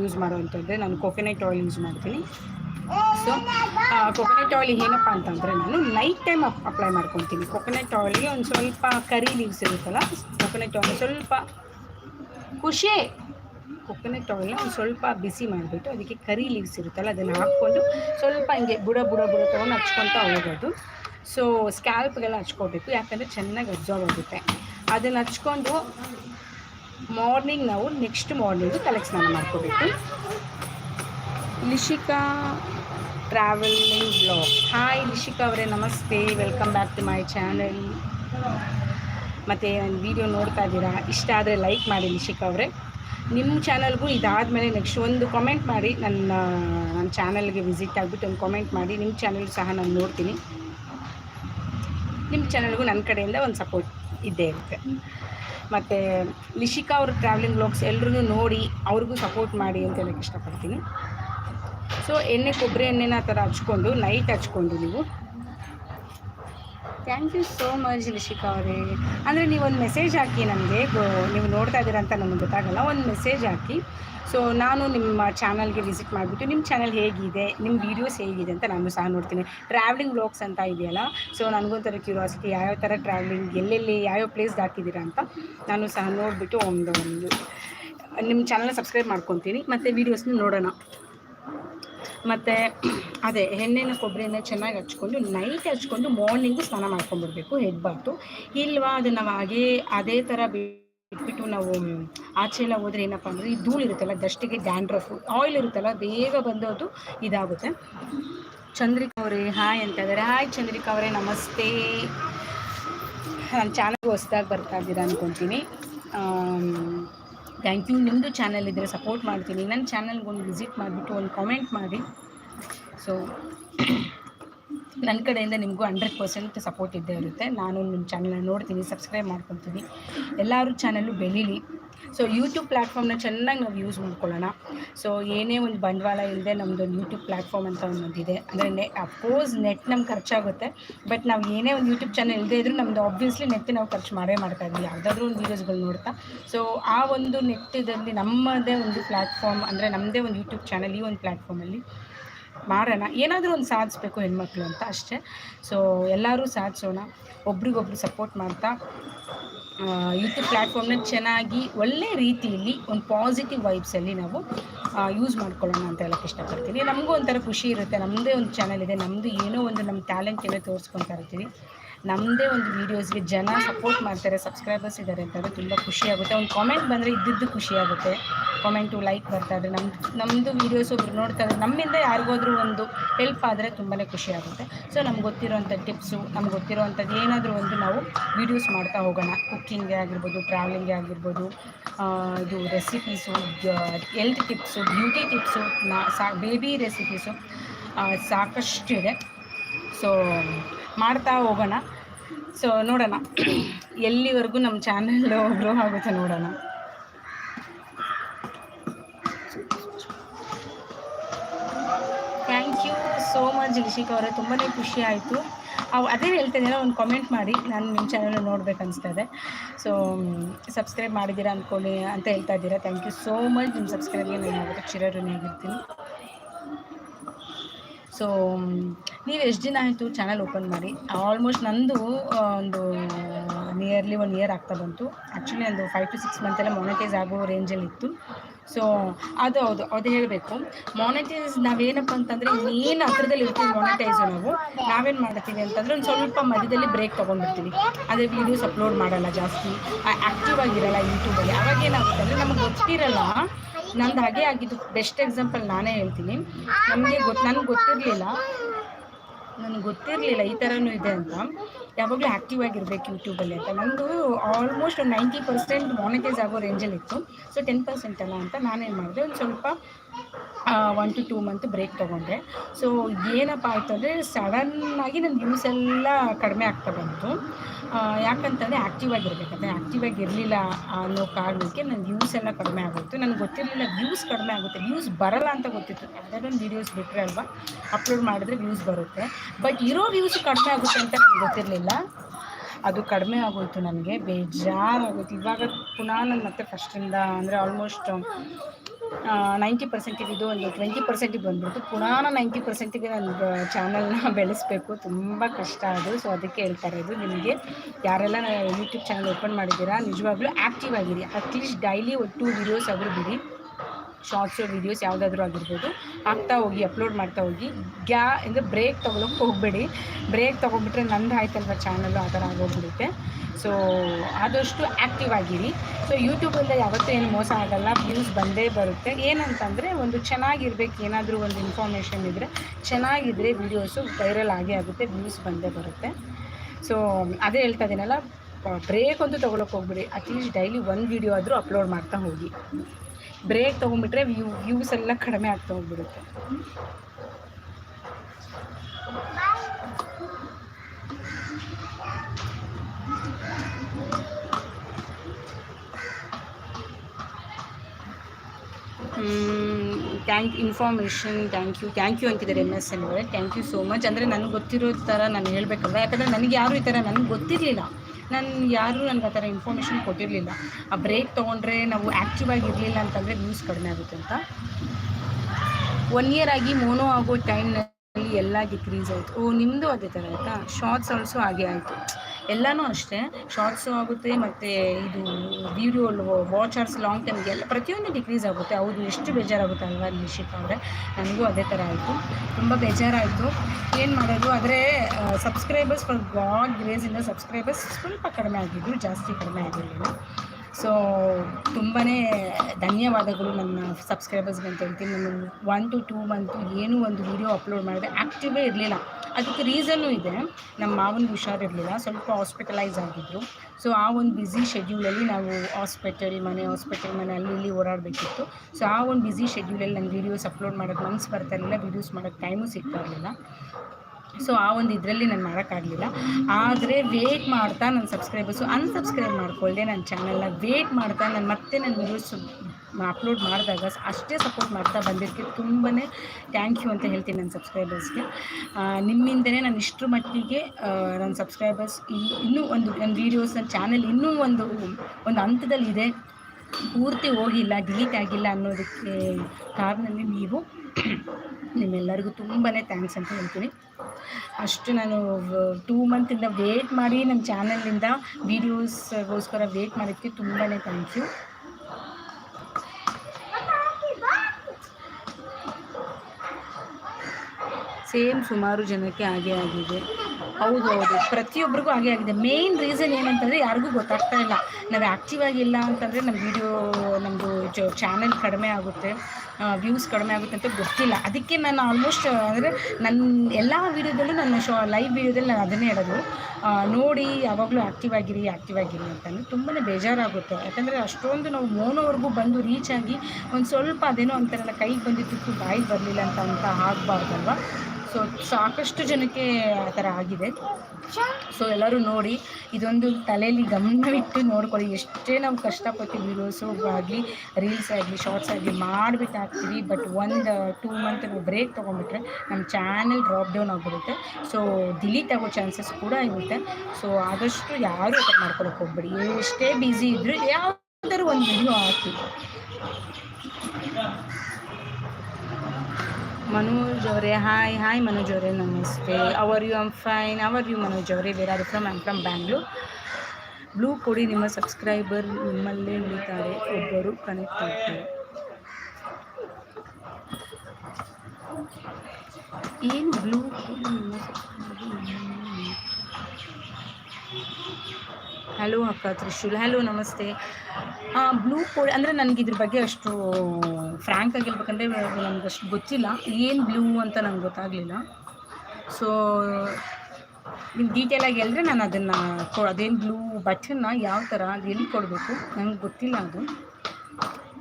ಯೂಸ್ ಮಾಡುವಂಥದ್ದೇ ನಾನು ಕೊಕೊನೆಟ್ ಆಯಿಲ್ ಯೂಸ್ ಮಾಡ್ತೀನಿ. ಸೊ ಕೊಕೊನೆಟ್ ಆಯಿಲ್ ಏನಪ್ಪ ಅಂತಂದರೆ ನಾನು ನೈಟ್ ಟೈಮ್ ಅಪ್ ಅಪ್ಲೈ ಮಾಡ್ಕೊತೀನಿ. ಕೊಕೊನೆಟ್ ಆಯಿಲ್ಗೆ ಒಂದು ಸ್ವಲ್ಪ ಕರಿ ಲೀವ್ಸ್ ಇರುತ್ತಲ್ಲ ಕೊಕೊನೆಟ್ ಆಯಿಲ್ ಸ್ವಲ್ಪ ಖುಷಿ. ಕೊಕೊನೆಟ್ ಆಯಿಲ್ನ ಒಂದು ಸ್ವಲ್ಪ ಬಿಸಿ ಮಾಡಿಬಿಟ್ಟು ಅದಕ್ಕೆ ಕರಿ ಲೀವ್ಸ್ ಇರುತ್ತಲ್ಲ, ಅದನ್ನು ಹಾಕ್ಕೊಂಡು ಸ್ವಲ್ಪ ಹಿಂಗೆ ಬುಡ ಬುಡ ಬುಡ ತೊಗೊಂಡು ಹಚ್ಕೊತಾ ಹೋಗೋದು. ಸೊ ಸ್ಕ್ಯಾಲ್ಪ್ಗೆಲ್ಲ ಹಚ್ಕೋಬೇಕು. ಯಾಕಂದರೆ ಚೆನ್ನಾಗಿ ಅಬ್ಸರ್ವ್ ಆಗುತ್ತೆ. ಅದನ್ನು ಹಚ್ಕೊಂಡು ಮಾರ್ನಿಂಗ್ ನಾವು ನೆಕ್ಸ್ಟ್ ಮಾರ್ನಿಂಗು ತಲೆಗೆ ಸ್ನಾನ ಮಾಡ್ಕೋಬೇಕು. Lishika traveling blog hi Lishika ಅವರೇ, ನಮಸ್ತೆ. Welcome back to my channel ಮತ್ತು ವೀಡಿಯೋ ನೋಡ್ತಾ ಇದ್ದೀರಾ? ಇಷ್ಟ ಆದರೆ ಲೈಕ್ ಮಾಡಿ ಲಿಶಿಕಾ ಅವರೇ. ನಿಮ್ಮ ಚಾನಲ್ಗೂ ಇದಾದಮೇಲೆ ನೆಕ್ಸ್ಟ್ ಒಂದು ಕಾಮೆಂಟ್ ಮಾಡಿ. ನನ್ನ ನನ್ನ ಚಾನಲ್ಗೆ ವಿಸಿಟ್ ಆಗಿಬಿಟ್ಟು ಒಂದು ಕಾಮೆಂಟ್ ಮಾಡಿ. ನಿಮ್ಮ ಚಾನಲ್ ಸಹ ನಾನು ನೋಡ್ತೀನಿ. ನಿಮ್ಮ ಚಾನಲ್ಗೂ ನನ್ನ ಕಡೆಯಿಂದ ಒಂದು ಸಪೋರ್ಟ್ ಇದ್ದೇ ಇರುತ್ತೆ. ಮತ್ತು ಲಿಶಿಕಾ ಅವ್ರ ಟ್ರಾವೆಲಿಂಗ್ ಬ್ಲಾಗ್ಸ್ ಎಲ್ಲರೂ ನೋಡಿ ಅವ್ರಿಗೂ ಸಪೋರ್ಟ್ ಮಾಡಿ ಅಂತ ಹೇಳಕ್ಕೆ ಇಷ್ಟಪಡ್ತೀನಿ. ಸೊ ಎಣ್ಣೆ, ಕೊಬ್ಬರಿ ಎಣ್ಣೆನ ಆ ಥರ ಹಚ್ಕೊಂಡು ನೈಟ್ ಹಚ್ಕೊಂಡು ನೀವು thank you so much Lishika ಅವರೇ. ಅಂದರೆ ನೀವು ಒಂದು ಮೆಸೇಜ್ ಹಾಕಿ ನನಗೆ ನೀವು ನೋಡ್ತಾ ಇದ್ದೀರಾ ಅಂತ ನನಗೆ ಗೊತ್ತಾಗಲ್ಲ. ಒಂದು ಮೆಸೇಜ್ ಹಾಕಿ. ಸೊ ನಾನು ನಿಮ್ಮ ಚಾನಲ್ಗೆ ವಿಸಿಟ್ ಮಾಡಿಬಿಟ್ಟು ನಿಮ್ಮ ಚಾನಲ್ ಹೇಗಿದೆ? ನಿಮ್ಮ ವೀಡಿಯೋಸ್ ಹೇಗಿದೆ ಅಂತ ನಾನು ಸಹ ನೋಡ್ತೀನಿ. ಟ್ರಾವೆಲಿಂಗ್ ಬ್ಲಾಗ್ಸ್ ಅಂತ ಇದೆಯಲ್ಲ? ಸೊ ನನಗೊಂಥರ ಕ್ಯೂರಿಯಾಸಿಟಿ ಯಾವ್ಯಾವ ಥರ ಟ್ರಾವೆಲಿಂಗ್ ಎಲ್ಲೆಲ್ಲಿ, ಯಾವ್ಯಾವ ಪ್ಲೇಸ್ಗೆ ಹಾಕಿದ್ದೀರಾ ಅಂತ ನಾನು ಸಹ ನೋಡಿಬಿಟ್ಟು ಒಂದು ಒಂದು ನಿಮ್ಮ ಚಾನಲ್ನ ಸಬ್ಸ್ಕ್ರೈಬ್ ಮಾಡ್ಕೊತೀನಿ. ಮತ್ತು ವೀಡಿಯೋಸ್ನ ನೋಡೋಣ. ಮತ್ತು ಅದೇ ಎಣ್ಣೆನ ಕೊಬ್ಬರಿನ ಚೆನ್ನಾಗಿ ಹಚ್ಕೊಂಡು ನೈಟ್ ಹಚ್ಕೊಂಡು ಮಾರ್ನಿಂಗು ಸ್ನಾನ ಮಾಡ್ಕೊಂಡ್ಬಿಡ್ಬೇಕು ಬಾತು ಇಲ್ವಾ ಅದು ನಾವು ಹಾಗೇ ಅದೇ ಥರ ಬಿಟ್ಬಿಟ್ಟು ನಾವು ಆಚೆ ಎಲ್ಲ ಹೋದ್ರೆ ಏನಪ್ಪ ಅಂದರೆ ಈ ಧೂಳು ಇರುತ್ತಲ್ಲ ದಷ್ಟಿಗೆ ಡ್ಯಾಂಡ್ರಫು ಆಯಿಲ್ ಇರುತ್ತಲ್ಲ, ಬೇಗ ಬಂದು ಅದು ಇದಾಗುತ್ತೆ. ಚಂದ್ರಿಕಾ ಅವರೇ ಹಾಯ್ ಅಂತ ಹಾಯ್ ಚಂದ್ರಿಕಾ ಅವರೇ, ನಮಸ್ತೆ. ನಾನು ಚಾನಲ್ಗೆ ಹೊಸ್ದಾಗಿ ಬರ್ತಾ ಇದ್ದೀರಾ ಅಂದ್ಕೊತೀನಿ ಥ್ಯಾಂಕ್ ಯು. ನಿಮ್ಮದು ಚಾನಲ್ ಇದ್ದರೆ ಸಪೋರ್ಟ್ ಮಾಡ್ತೀನಿ. ನನ್ನ ಚಾನಲ್ಗೆ ಒಂದು ವಿಸಿಟ್ ಮಾಡಿಬಿಟ್ಟು ಒಂದು ಕಾಮೆಂಟ್ ಮಾಡಿ. ಸೊ ನನ್ನ ಕಡೆಯಿಂದ ನಿಮಗೂ ಹಂಡ್ರೆಡ್ ಪರ್ಸೆಂಟ್ ಸಪೋರ್ಟ್ ಇದ್ದೇ ಇರುತ್ತೆ. ನಾನು ನಿಮ್ಮ ಚಾನಲ್ನ ನೋಡ್ತೀನಿ ಸಬ್ಸ್ಕ್ರೈಬ್ ಮಾಡ್ಕೊತೀನಿ. ಎಲ್ಲರೂ ಚಾನಲ್ಲು ಬೆಳೀಲಿ. ಸೊ ಯೂಟ್ಯೂಬ್ ಪ್ಲ್ಯಾಟ್ಫಾರ್ಮ್ನ ಚೆನ್ನಾಗಿ ನಾವು ಯೂಸ್ ಮಾಡ್ಕೊಳ್ಳೋಣ. ಸೊ ಏನೇ ಒಂದು ಬಂಡವಾಳ ಇಲ್ಲದೆ ನಮ್ಮದು ಯೂಟ್ಯೂಬ್ ಪ್ಲ್ಯಾಟ್ಫಾರ್ಮ್ ಅಂತ ಒಂದೊಂದಿದೆ ಅಂದರೆ ನೆ ಅಪೋಸ್ ನೆಟ್ ನಮ್ಗೆ ಖರ್ಚಾಗುತ್ತೆ. ಬಟ್ ನಾವು ಏನೇ ಒಂದು ಯೂಟ್ಯೂಬ್ ಚಾನಲ್ ಇಲ್ಲದೆ ಇದ್ರೂ ನಮ್ಮದು ಆಬ್ವಿಯಸ್ಲಿ ನೆಟ್ ನಾವು ಖರ್ಚು ಮಾಡೇ ಮಾಡ್ತಾ ಇದ್ವಿ. ಯಾವುದಾದ್ರೂ ಒಂದು ವೀಡಿಯೋಸ್ಗಳು ನೋಡ್ತಾ. ಸೊ ಆ ಒಂದು ನೆಟ್ಟಿದಲ್ಲಿ ನಮ್ಮದೇ ಒಂದು ಪ್ಲ್ಯಾಟ್ಫಾರ್ಮ್ ಅಂದರೆ ನಮ್ಮದೇ ಒಂದು ಯೂಟ್ಯೂಬ್ ಚಾನಲ್ ಈ ಒಂದು ಪ್ಲ್ಯಾಟ್ಫಾರ್ಮಲ್ಲಿ ಮಾಡೋಣ ಏನಾದರೂ ಒಂದು ಸಾಧಿಸ್ಬೇಕು ಹೆಣ್ಮಕ್ಳು ಅಂತ ಅಷ್ಟೇ. ಸೊ ಎಲ್ಲರೂ ಸಾಧಿಸೋಣ. ಒಬ್ರಿಗೊಬ್ರು ಸಪೋರ್ಟ್ ಮಾಡ್ತಾ. ಯೂಟ್ಯೂಬ್ ಪ್ಲ್ಯಾಟ್ಫಾರ್ಮ್ನ ಚೆನ್ನಾಗಿ ಒಳ್ಳೆ ರೀತಿಯಲ್ಲಿ ಒಂದು ಪಾಸಿಟಿವ್ ವೈಬ್ಸಲ್ಲಿ ನಾವು ಯೂಸ್ ಮಾಡ್ಕೊಳ್ಳೋಣ ಅಂತ ಹೇಳಕ್ಕೆ ಇಷ್ಟಪಡ್ತೀನಿ. ನಮಗೂ ಒಂಥರ ಖುಷಿ ಇರುತ್ತೆ. ನಮ್ಮದೇ ಒಂದು ಚಾನಲ್ ಇದೆ. ನಮ್ಮದು ಏನೋ ಒಂದು ನಮ್ಮ ಟ್ಯಾಲೆಂಟ್ ಏನೋ ತೋರಿಸ್ಕೊತಾ ಇರ್ತೀವಿ. ನಮ್ಮದೇ ಒಂದು ವೀಡಿಯೋಸ್ಗೆ ಜನ ಸಪೋರ್ಟ್ ಮಾಡ್ತಾರೆ ಸಬ್ಸ್ಕ್ರೈಬರ್ಸ್ ಇದ್ದಾರೆ ಅಂತಂದರೆ ತುಂಬ ಖುಷಿಯಾಗುತ್ತೆ ಒಂದು ಕಾಮೆಂಟ್ ಬಂದರೆ ಇದ್ದಿದ್ದು ಖುಷಿಯಾಗುತ್ತೆ ಕಾಮೆಂಟು ಲೈಕ್ ಬರ್ತಾ ಇದ್ರೆ ನಮ್ಮ ನಮ್ಮದು ವೀಡಿಯೋಸ್ ಒಬ್ರು ನೋಡ್ತಾ ಇದ್ರೆ ನಮ್ಮಿಂದ ಯಾರಿಗೋದ್ರೂ ಒಂದು ಹೆಲ್ಪ್ ಆದರೆ ತುಂಬಾ ಖುಷಿಯಾಗುತ್ತೆ ಸೊ ನಮ್ಗೆ ಗೊತ್ತಿರೋವಂಥ ಟಿಪ್ಸು ನಮ್ಗೆ ಗೊತ್ತಿರೋವಂಥದ್ದು ಏನಾದರೂ ಒಂದು ನಾವು ವೀಡಿಯೋಸ್ ಮಾಡ್ತಾ ಹೋಗೋಣ. ಕುಕ್ಕಿಂಗೇ ಆಗಿರ್ಬೋದು ಟ್ರಾವೆಲಿಂಗೇ ಆಗಿರ್ಬೋದು ಇದು recipes health tips beauty tips ನಾ, ಸಾ ಬೇಬಿ ರೆಸಿಪೀಸು ಸಾಕಷ್ಟಿದೆ. ಸೊ ಮಾಡ್ತಾ ಹೋಗೋಣ. ಸೊ ನೋಡೋಣ. ಎಲ್ಲಿವರೆಗೂ ನಮ್ಮ ಚಾನಲ್ ಗ್ರೋ ಆಗುತ್ತೆ ನೋಡೋಣ. Thank you so much Lishika ಅವರೇ. ತುಂಬಾ ಖುಷಿ ಆಯಿತು. ಅವು ಅದೇ ಹೇಳ್ತಿದ್ದೀರ ಒಂದು ಕಾಮೆಂಟ್ ಮಾಡಿ. ನಾನು ನಿಮ್ಮ ಚಾನಲ್ ನೋಡ್ಬೇಕು ಅನಿಸ್ತಾ ಇದೆ. ಸೊ ಸಬ್ಸ್ಕ್ರೈಬ್ ಮಾಡಿದ್ದೀರಾ ಅಂದ್ಕೊಳ್ಳಿ ಅಂತ ಹೇಳ್ತಾ ಇದ್ದೀರಾ. ಥ್ಯಾಂಕ್ ಯು ಸೋ ಮಚ್ ನಿಮ್ಮ ಸಬ್ಸ್ಕ್ರೈಬ್ಗೆ ನಾನು ಯಾವಾಗ ಚಿರಋಣಿ ಆಗಿರ್ತೀನಿ ಸೊ ನೀವು ಎಷ್ಟು ದಿನ ಆಯಿತು ಚಾನಲ್ ಓಪನ್ ಮಾಡಿ? ಆಲ್ಮೋಸ್ಟ್ ನಂದು ಒಂದು ನಿಯರ್ಲಿ ಒನ್ ಇಯರ್ ಆಗ್ತಾ ಬಂತು. ಆ್ಯಕ್ಚುಲಿ ಒಂದು ಫೈವ್ ಟು ಸಿಕ್ಸ್ ಮಂತೆಲ್ಲ ಮೊನಿಟೈಸ್ ಆಗೋ ರೇಂಜಲ್ಲಿ ಇತ್ತು. ಸೊ ಅದು ಹೌದು. ಅದು ಹೇಳಬೇಕು. ಮಾನಿಟೈಸ್ ನಾವೇನಪ್ಪ ಅಂತಂದರೆ ಏನು ಹತ್ರದಲ್ಲಿ ಇರ್ತೀವಿ ಮಾನಿಟೈಸು ನಾವು. ನಾವೇನು ಮಾಡ್ತೀವಿ ಅಂತಂದರೆ, ಒಂದು ಸ್ವಲ್ಪ ಮಧ್ಯದಲ್ಲಿ ಬ್ರೇಕ್ ತೊಗೊಂಡಿರ್ತೀವಿ ಅದೇ ವೀಡಿಯೋಸ್ ಅಪ್ಲೋಡ್ ಮಾಡಲ್ಲ ಜಾಸ್ತಿ. ಆ್ಯಕ್ಟಿವ್ ಆಗಿರಲ್ಲ ಯೂಟ್ಯೂಬಲ್ಲಿ ಅವಾಗ ಏನಾಗುತ್ತೆ ಅಂದರೆ, ನಮಗೆ ಗೊತ್ತಿರಲ್ಲ ನಂದು ಹಾಗೆ ಆಗಿದ್ದು ಬೆಸ್ಟ್ ಎಕ್ಸಾಂಪಲ್ ನಾನೇ ಹೇಳ್ತೀನಿ. ನಮಗೆ ಗೊತ್ತು ನನಗೆ ಗೊತ್ತಿರಲಿಲ್ಲ. ನನಗೆ ಗೊತ್ತಿರಲಿಲ್ಲ ಈ ಥರನೂ ಇದೆ ಅಂತ. ಯಾವಾಗಲೂ ಆ್ಯಕ್ಟಿವ್ ಆಗಿರ್ಬೇಕು ಯೂಟ್ಯೂಬಲ್ಲಿ ಅಂತ. ನಂದು ಆಲ್ಮೋಸ್ಟ್ ಒಂದು ನೈಂಟಿ ಪರ್ಸೆಂಟ್ ಮಾನಿಟೈಸ್ ಆಗೋ ರೇಂಜಲ್ಲಿತ್ತು ಸೊ ಟೆನ್ ಪರ್ಸೆಂಟ್ ಅಲ್ಲ ಅಂತ ನಾನೇನು ಮಾಡಿದೆ. ಒಂದು ಸ್ವಲ್ಪ one to two month break ತೊಗೊಂಡೆ. ಸೊ ಏನಪ್ಪ ಆಯಿತು ಅಂದರೆ ಸಡನ್ನಾಗಿ ನನ್ನ ವ್ಯೂಸ್ ಎಲ್ಲ ಕಡಿಮೆ ಆಗ್ತಾ ಬಂತು. ಯಾಕಂತಂದರೆ ಆ್ಯಕ್ಟಿವ್ ಆಗಿರ್ಬೇಕಂದ್ರೆ ಆ್ಯಕ್ಟಿವ್ ಆಗಿರಲಿಲ್ಲ ಅನ್ನೋ ಕಾರಣಕ್ಕೆ ನನ್ನ ವ್ಯೂಸ್ ಎಲ್ಲ ಕಡಿಮೆ ಆಗೋಯಿತು. ನನಗೆ ಗೊತ್ತಿರಲಿಲ್ಲ ವ್ಯೂಸ್ ಕಡಿಮೆ ಆಗುತ್ತೆ. ವ್ಯೂಸ್ ಬರಲ್ಲ ಅಂತ ಗೊತ್ತಿತ್ತು. ಯಾವುದಾದ್ರು ವೀಡಿಯೋಸ್ ಬಿಟ್ಟರೆ ಅಲ್ವಾ? ಅಪ್ಲೋಡ್ ಮಾಡಿದ್ರೆ ವ್ಯೂಸ್ ಬರುತ್ತೆ. ಬಟ್ ಇರೋ ವ್ಯೂಸ್ ಕಡಿಮೆ ಆಗುತ್ತೆ ಅಂತ ನನಗೆ ಗೊತ್ತಿರಲಿಲ್ಲ. ಅದು ಕಡಿಮೆ ಆಗೋಯಿತು ನನಗೆ. ಬೇಜಾರಾಗೋಯ್ತು. ಇವಾಗ ಪುನಃ ನನ್ನ ಮತ್ತೆ ಫಸ್ಟಿಂದ ಅಂದರೆ ಆಲ್ಮೋಸ್ಟ್ ನೈಂಟಿ ಪರ್ಸೆಂಟಿಗೆ ಇದು ಒಂದು ಟ್ವೆಂಟಿ ಪರ್ಸೆಂಟಿಗೆ ಬಂದ್ಬಿಟ್ಟು ಪುನಃ ನೈಂಟಿ ಪರ್ಸೆಂಟಿಗೆ ನಾನು ಚಾನಲ್ನ ಬೆಳೆಸಬೇಕು. ತುಂಬ ಕಷ್ಟ ಅದು. ಸೊ ಅದಕ್ಕೆ ಹೇಳ್ತಾರೆ ಇರೋದು, ನಿಮಗೆ ಯಾರೆಲ್ಲ ಯೂಟ್ಯೂಬ್ ಚಾನಲ್ ಓಪನ್ ಮಾಡಿದ್ದೀರಾ, ನಿಜವಾಗ್ಲೂ ಆ್ಯಕ್ಟಿವ್ ಆಗಿರಿ. ಅಟ್ಲೀಸ್ಟ್ ಡೈಲಿ ಟೂ ವೀಡಿಯೋಸ್ ಆದರೂ ಬಿಡಿ. ಶಾರ್ಟ್ಸು ವೀಡಿಯೋಸ್ ಯಾವುದಾದ್ರೂ ಆಗಿರ್ಬೋದು. ಹಾಕ್ತಾ ಹೋಗಿ ಅಪ್ಲೋಡ್ ಮಾಡ್ತಾ ಹೋಗಿ, ಗ್ಯಾ ಅಂದರೆ ಬ್ರೇಕ್ ತೊಗೊಳಕ್ಕೆ ಹೋಗಬೇಡಿ. ಬ್ರೇಕ್ ತೊಗೊಂಡ್ಬಿಟ್ರೆ ನಂದು ಆಯ್ತಲ್ವ ಚಾನಲ್ಲು ಆ ಥರ ಆಗೋಗ್ಬಿಡುತ್ತೆ. ಸೊ ಆದಷ್ಟು ಆ್ಯಕ್ಟಿವ್ ಆಗಿರಿ. ಸೊ ಯೂಟ್ಯೂಬಲ್ಲಿ ಯಾವತ್ತೂ ಏನು ಮೋಸ ಆಗಲ್ಲ. ವ್ಯೂಸ್ ಬಂದೇ ಬರುತ್ತೆ. ಏನಂತಂದರೆ ಒಂದು ಚೆನ್ನಾಗಿರ್ಬೇಕು, ಏನಾದರೂ ಒಂದು ಇನ್ಫಾರ್ಮೇಷನ್ ಇದ್ದರೆ ಚೆನ್ನಾಗಿದ್ದರೆ ವೀಡಿಯೋಸು ವೈರಲ್ ಆಗೇ ಆಗುತ್ತೆ ವ್ಯೂಸ್ ಬಂದೇ ಬರುತ್ತೆ. ಸೊ ಅದೇ ಹೇಳ್ತಾ ಇದ್ದೀನಲ್ಲ ಬ್ರೇಕ್ ಅಂತೂ ತೊಗೊಳಕ್ಕೆ ಹೋಗ್ಬಿಡಿ. ಅಟ್ಲೀಸ್ಟ್ ಡೈಲಿ ಒಂದು ವೀಡಿಯೋ ಆದರೂ ಅಪ್ಲೋಡ್ ಮಾಡ್ತಾ ಹೋಗಿ. ಬ್ರೇಕ್ ತೊಗೊಂಡ್ಬಿಟ್ರೆ ವ್ಯೂ, ವ್ಯೂಸ್ ಎಲ್ಲ ಕಡಿಮೆ ಆಗ್ತಾ ಹೋಗ್ಬಿಡುತ್ತೆ. Thank information thank you thank you ಅಂತಿದ್ದಾರೆ M S N thank you so much ಅಂದರೆ ನನಗೆ ಗೊತ್ತಿರೋ ಥರ ನಾನು ಹೇಳಬೇಕಲ್ವ? ಯಾಕಂದರೆ ನನಗೆ ಯಾರು ಈ ಥರ ನನಗೆ ಗೊತ್ತಿರಲಿಲ್ಲ. ನಾನು ಯಾರೂ ನನಗೆ ಆ ಥರ ಇನ್ಫಾರ್ಮೇಷನ್ ಕೊಟ್ಟಿರಲಿಲ್ಲ. ಆ ಬ್ರೇಕ್ ತೊಗೊಂಡ್ರೆ ನಾವು ಆ್ಯಕ್ಟಿವ್ ಆಗಿರಲಿಲ್ಲ ಅಂತಂದರೆ ವ್ಯೂಸ್ ಕಡಿಮೆ ಆಗುತ್ತೆ ಅಂತ. ಒನ್ ಇಯರ್ ಆಗಿ ಮೋನೋ ಆಗೋ ಟೈಮ್ನಲ್ಲಿ ಎಲ್ಲ ಡಿಕ್ರೀಸ್ ಆಯಿತು. ಓ ನಿಮ್ಮದು ಅದೇ ಥರ ಆಯಿತಾ? ಶಾರ್ಟ್ಸ್ ಆಲ್ಸೋ ಹಾಗೆ ಆಯಿತು. ಎಲ್ಲನೂ ಅಷ್ಟೇ. ಶಾರ್ಟ್ಸು ಆಗುತ್ತೆ ಮತ್ತು ಇದು ವಿಡಿಯೋ ವಾಚರ್ಸ್ ಲಾಂಗ್ ಟೈಮ್ ಎಲ್ಲ ಪ್ರತಿಯೊಂದು ಡಿಕ್ರೀಸ್ ಆಗುತ್ತೆ. ಹೌದು, ಎಷ್ಟು ಬೇಜಾರಾಗುತ್ತೆ ಅಲ್ವಾ ನಿಶಿಕ್ ಅವರೇ? ನನಗೂ ಅದೇ ಥರ ಆಯಿತು. ತುಂಬ ಬೇಜಾರಾಯಿತು. ಏನು ಮಾಡೋದು? ಆದರೆ ಸಬ್ಸ್ಕ್ರೈಬರ್ಸ್ ಫಾರ್ ಗಾಡ್ ಗ್ರೇಸಿಂದ ಸಬ್ಸ್ಕ್ರೈಬರ್ಸ್ ಸ್ವಲ್ಪ ಕಡಿಮೆ ಆಗಿದ್ರು, ಜಾಸ್ತಿ ಕಡಿಮೆ ಆಗಿರಲಿಲ್ಲ. ಸೊ ತುಂಬಾ ಧನ್ಯವಾದಗಳು ನನ್ನ ಸಬ್ಸ್ಕ್ರೈಬರ್ಸ್ಗೆ ಅಂತ ಹೇಳ್ತೀನಿ. ನಾನು ಒನ್ ಟು ಟೂ ಮಂತು ಏನೂ ಒಂದು ವೀಡಿಯೋ ಅಪ್ಲೋಡ್ ಮಾಡಿದೆ ಆ್ಯಕ್ಟಿವೇ ಇರಲಿಲ್ಲ. ಅದಕ್ಕೆ ರೀಸನ್ನು ಇದೆ. ನಮ್ಮ ಮಾವನಿಗೆ ಹುಷಾರಿರಲಿಲ್ಲ. ಸ್ವಲ್ಪ ಹಾಸ್ಪಿಟಲೈಸ್ ಆಗಿದ್ದರು ಸೊ ಆ ಒಂದು ಬ್ಯುಸಿ ಶೆಡ್ಯೂಲಲ್ಲಿ ನಾವು ಹಾಸ್ಪಿಟಲ್ ಮನೆ ಹಾಸ್ಪಿಟಲ್ ಮನೆ ಅಲ್ಲಿ ಇಲ್ಲಿ ಓಡಾಡಬೇಕಿತ್ತು. ಸೊ ಆ ಒಂದು ಬ್ಯುಸಿ ಶೆಡ್ಯೂಲಲ್ಲಿ ನನ್ನ ವೀಡಿಯೋಸ್ ಅಪ್ಲೋಡ್ ಮಾಡೋಕ್ಕೆ ಮನ್ಸು ಬರ್ತಾ ಇರಲಿಲ್ಲ. ವೀಡಿಯೋಸ್ ಮಾಡೋಕ್ಕೆ ಟೈಮು ಸಿಗ್ತಾ ಇರಲಿಲ್ಲ. ಸೊ ಆ ಒಂದು ಇದರಲ್ಲಿ ನಾನು ಮಾಡೋಕ್ಕಾಗಲಿಲ್ಲ. ಆದರೆ ವೇಟ್ ಮಾಡ್ತಾ ನನ್ನ ಸಬ್ಸ್ಕ್ರೈಬರ್ಸು ಅನ್ಸಬ್ಸ್ಕ್ರೈಬ್ ಮಾಡ್ಕೊಳ್ಳದೆ ನನ್ನ ಚಾನಲ್ನ ವೇಟ್ ಮಾಡ್ತಾ ನಾನು ಮತ್ತೆ ನನ್ನ ವೀಡಿಯೋಸ್ ಅಪ್ಲೋಡ್ ಮಾಡಿದಾಗ ಅಷ್ಟೇ ಸಪೋರ್ಟ್ ಮಾಡ್ತಾ ಬಂದಿದ್ದಕ್ಕೆ ತುಂಬಾ ಥ್ಯಾಂಕ್ ಯು ಅಂತ ಹೇಳ್ತೀನಿ ನನ್ನ ಸಬ್ಸ್ಕ್ರೈಬರ್ಸ್ಗೆ ನಿಮ್ಮಿಂದನೇ ನಾನು ಇಷ್ಟರ ಮಟ್ಟಿಗೆ ನನ್ನ ಸಬ್ಸ್ಕ್ರೈಬರ್ಸ್ ಇನ್ನೂ ಒಂದು ನನ್ನ ವೀಡಿಯೋಸ್ ನನ್ನ ಚಾನಲ್ ಇನ್ನೂ ಒಂದು ಒಂದು ಹಂತದಲ್ಲಿದೆ. ಪೂರ್ತಿ ಹೋಗಿಲ್ಲ ಡಿಲೀಟ್ ಆಗಿಲ್ಲ ಅನ್ನೋದಕ್ಕೆ ಕಾರಣನೇ ನೀವು. ನಿಮ್ಮೆಲ್ಲರಿಗೂ ತುಂಬಾ ಥ್ಯಾಂಕ್ಸ್ ಅಂತ ಹೇಳ್ತೀನಿ. ಅಷ್ಟು ನಾನು ಟೂ ಮಂತಿಂದ ವೇಟ್ ಮಾಡಿ ನಮ್ಮ ಚಾನಲಿಂದ ವೀಡಿಯೋಸ್ಗೋಸ್ಕರ ವೇಟ್ ಮಾಡೋಕ್ಕೆ ತುಂಬಾ ಥ್ಯಾಂಕ್ ಯು ಸೇಮ್ ಸುಮಾರು ಜನಕ್ಕೆ ಹಾಗೆ ಆಗಿದೆ. ಹೌದು ಹೌದು. ಪ್ರತಿಯೊಬ್ಬರಿಗೂ ಹಾಗೆ ಆಗಿದೆ. ಮೇಯ್ನ್ ರೀಸನ್ ಏನಂತಂದರೆ ಯಾರಿಗೂ ಗೊತ್ತಾಗ್ತಾ ಇಲ್ಲ. ನಾವು ಆ್ಯಕ್ಟಿವ್ ಆಗಿಲ್ಲ ಅಂತಂದರೆ ನಮ್ಮ ವೀಡಿಯೋ ನಮ್ಮದು ಚಾನೆಲ್ ಕಡಿಮೆ ಆಗುತ್ತೆ. ವ್ಯೂಸ್ ಕಡಿಮೆ ಆಗುತ್ತೆ ಅಂತ ಗೊತ್ತಿಲ್ಲ. ಅದಕ್ಕೆ ನಾನು ಆಲ್ಮೋಸ್ಟ್ ಅಂದರೆ ನನ್ನ ಎಲ್ಲ ವೀಡಿಯೋದಲ್ಲೂ ನನ್ನ ಶೋ ಲೈವ್ ವೀಡಿಯೋದಲ್ಲಿ ನಾನು ಅದನ್ನೇ ಹೇಳೋದು. ನೋಡಿ, ಯಾವಾಗಲೂ ಆ್ಯಕ್ಟಿವ್ ಆಗಿರಿ ಆ್ಯಕ್ಟಿವ್ ಆಗಿರಿ ಅಂತಂದರೆ ತುಂಬಾ ಬೇಜಾರಾಗುತ್ತೆ. ಯಾಕಂದರೆ ಅಷ್ಟೊಂದು ನಾವು ಮೋನೋವರೆಗೂ ಬಂದು ರೀಚ್ ಆಗಿ ಒಂದು ಸ್ವಲ್ಪ ಅದೇನೋ ಅಂತಾರಲ್ಲ ಕೈಗೆ ಬಂದಿದ್ದು ಬಾಯಿಗೆ ಬರಲಿಲ್ಲ ಅಂತ ಅಂತ ಆಗಬಾರ್ದಲ್ವ? ಸೊ ಸಾಕಷ್ಟು ಜನಕ್ಕೆ ಆ ಥರ ಆಗಿದೆ. ಸೊ ಎಲ್ಲರೂ ನೋಡಿ, ಇದೊಂದು ತಲೆಯಲ್ಲಿ ಗಮನವಿಟ್ಟು ನೋಡ್ಕೊಳ್ಳಿ. ಎಷ್ಟೇ ನಾವು ಕಷ್ಟಪಟ್ಟಿದ್ವಿ ವೀಡಿಯೋಸು ಆಗಲಿ ರೀಲ್ಸ್ ಆಗಲಿ ಶಾರ್ಟ್ಸ್ ಆಗಲಿ ಮಾಡಿಬಿಟ್ಟು ಹಾಕ್ತೀವಿ. ಬಟ್ ಒಂದು ಟೂ ಮಂತ್ ಬ್ರೇಕ್ ತೊಗೊಂಡ್ಬಿಟ್ರೆ ನಮ್ಮ ಚಾನಲ್ ಡ್ರಾಪ್ ಡೌನ್ ಆಗಿಬಿಡುತ್ತೆ. ಸೊ ಡಿಲೀಟ್ ಆಗೋ ಚಾನ್ಸಸ್ ಕೂಡ ಇರುತ್ತೆ. ಸೊ ಆದಷ್ಟು ಯಾರೂ ಥರ ಮಾಡ್ಕೊಳಕ್ಕೆ ಹೋಗ್ಬೇಡಿ. ಎಷ್ಟೇ ಬ್ಯುಸಿ ಇದ್ದರೂ ಯಾವುದಾದ್ರು ಒಂದು ವಿಡಿಯೋ ಹಾಕಿ. ಮನೋಜ್ ಅವರೇ, ಹಾಯ್ ಹಾಯ್ ಮನೋಜ್ ಅವರೇ, ನಮಸ್ತೆ. How are you am fine how are you Manoj ಅವರೇ? Where are from am from Bangalore blue ಕೊಡಿ ನಿಮ್ಮ ಸಬ್ಸ್ಕ್ರೈಬರ್ ನಿಮ್ಮಲ್ಲೇ ಉಳಿತಾರೆ. ಒಬ್ಬರು ಕನೆಕ್ಟ್ ಆಗ್ತಾರೆ. ಏನು ಬ್ಲೂ ಕೊಡಿ ನಿಮ್ಮ ಹಲೋ ಅಕ್ಕ ತ್ರಿಶೂಲ್. ಹಲೋ ನಮಸ್ತೆ. ಬ್ಲೂ ಕೋಡ್ ಅಂದರೆ ನನಗೆ ಇದ್ರ ಬಗ್ಗೆ ಅಷ್ಟು ಫ್ರ್ಯಾಂಕ್ ಆಗಿರ್ಬೇಕಂದ್ರೆ ನನಗೆ ಅಷ್ಟು ಗೊತ್ತಿಲ್ಲ. ಏನು ಬ್ಲೂ ಅಂತ ನಂಗೆ ಗೊತ್ತಾಗಲಿಲ್ಲ. ಸೊ ಡೀಟೇಲ್ ಆಗಿ ಹೇಳಿದ್ರೆ ನಾನು ಅದನ್ನು ಕೊ, ಅದೇನು ಬ್ಲೂ ಬಟನ್ನ ಯಾವ ಥರ ಅದು ಎಲ್ಲಿ ಕೊಡಬೇಕು? ನಂಗೆ ಗೊತ್ತಿಲ್ಲ ಅದು.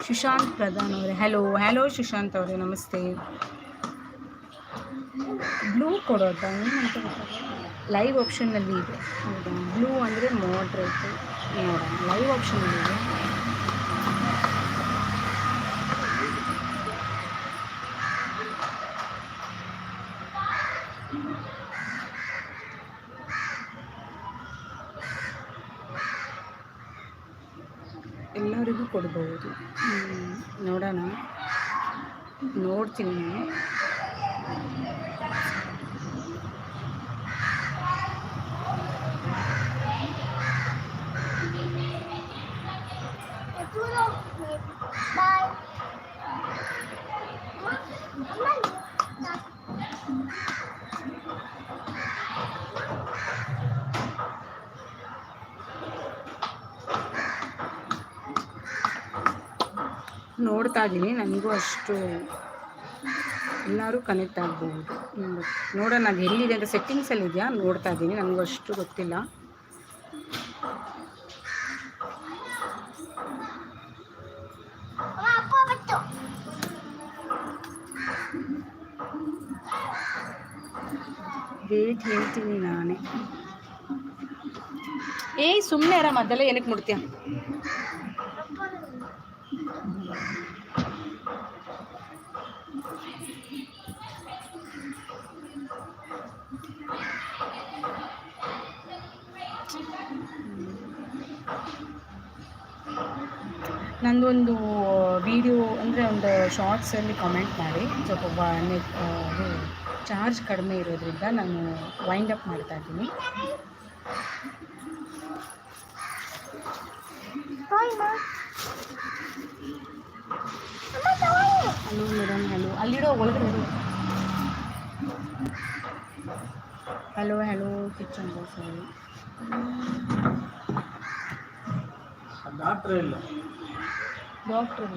ಸುಶಾಂತ್ ಪ್ರಧಾನ್ ಅವರೇ. ಹಲೋ ಹಲೋ ಸುಶಾಂತ್ ಅವರೇ, ನಮಸ್ತೆ. ಬ್ಲೂ ಕೊಡೋದಾ? ಏನಂತ ಗೊತ್ತಾಗಲ್ಲ ಲೈವ್ ಆಪ್ಷನ್ನಲ್ಲಿ ಇದೆ. ಹೌದಾ? ಬ್ಲೂ ಅಂದರೆ ಮಾಡ್ರೇಟು ನೋಡೋಣ. ಲೈವ್ ಆಪ್ಷನ್ನಲ್ಲಿ ಇದೆ. ಎಲ್ಲರಿಗೂ ಕೊಡ್ಬೋದು. ನೋಡೋಣ. ನೋಡ್ತೀನಿ. ನಾನು ನೋಡ್ತಾ ಇದ್ದೀನಿ. ನನಗೂ ಅಷ್ಟು ಎಲ್ಲರೂ ಕನೆಕ್ಟ್ ಆಗ್ಬೋದು. ನೋಡೋಣ ಅದು ಎಲ್ಲಿದೆ ಅಂತ ಸೆಟ್ಟಿಂಗ್ಸಲ್ಲಿ ಇದೆಯಾ? ನೋಡ್ತಾ ಇದ್ದೀನಿ. ನನಗೂ ಅಷ್ಟು ಗೊತ್ತಿಲ್ಲ. ವೇಟ್ ಹೇಳ್ತೀನಿ ನಾನೇ. ಏಯ್ ಸುಮ್ಮನೆ ಅರ ಮದ್ದೆಲ್ಲ ಏನಕ್ಕೆ ಮುಡ್ತೀಯ ನಂದೊಂದು ವಿಡಿಯೋ ಅಂದರೆ ಒಂದು ಶಾರ್ಟ್ಸಲ್ಲಿ ಕಮೆಂಟ್ ಮಾಡಿ. ಸ್ವಲ್ಪ ಇದು ಚಾರ್ಜ್ ಕಡಿಮೆ ಇರೋದ್ರಿಂದ ನಾನು ವೈಂಡ್ ಅಪ್ ಮಾಡ್ತಾ ಇದ್ದೀನಿ. ಹಲೋ ಮೇಡಮ್ ಹಲೋ ಅಲ್ಲಿರೋ ಒಳಗಡೆ ಹಲೋ ಹಲೋ ಕಿಚನ್ ಬಾಸ್ டாக்டரே இல்லை. டாக்டர்